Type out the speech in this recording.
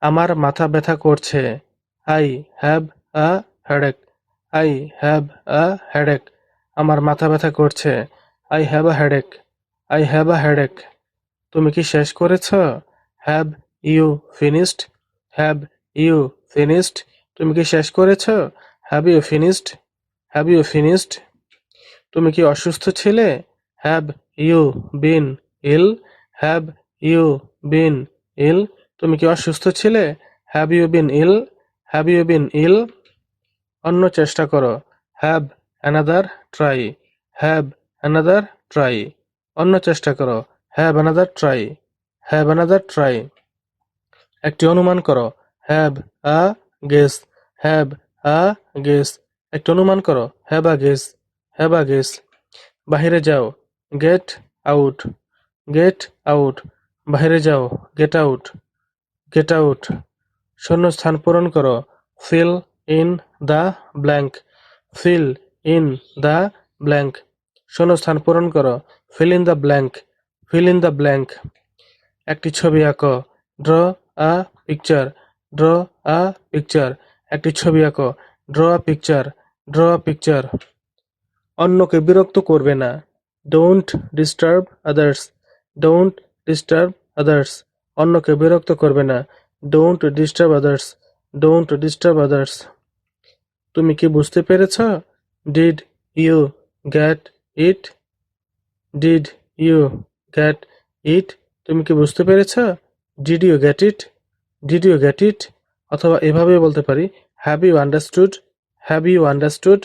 আমার মাথা ব্যথা করছে। I have a headache. I have a headache. আমার মাথা ব্যথা করছে। I have a headache. I have a headache. তুমি কি শেষ করেছ? Have you finished? Have you finished? তুমি কি শেষ করেছ? Have you finished? Have you finished? তুমি কি অসুস্থ ছিলে? Have you been ill? Have you been ill? তুমি কি অসুস্থ ছিলে? Have you been ill have you been ill অন্য চেষ্টা করো। Have another try have another try অন্য চেষ্টা করো। Have another try have another try একটি অনুমান করো। Have a guess have a guess একটি অনুমান করো। Have a guess have a guess বাহিরে যাও। গেট আউট গেট আউট বাইরে যাও। গেট আউট গেট আউট শূন্য স্থান পূরণ করো। Fill in the blank fill in the blank শূন্য স্থান পূরণ করো। Fill in the blank fill in the blank একটি ছবি আঁকো। Draw a picture draw a picture একটি ছবি আঁকো। Draw a picture draw a picture অন্যকে বিরক্ত করবে না। Don't disturb others don't disturb others অন্যকে বিরক্ত করবে না। Don't disturb others don't disturb others তুমি কি বুঝতে পেরেছ? Did you get it did you get it তুমি কি বুঝতে পেরেছ? Did you get it did you get it অথবা এভাবে বলতে পারি have you understood have you understood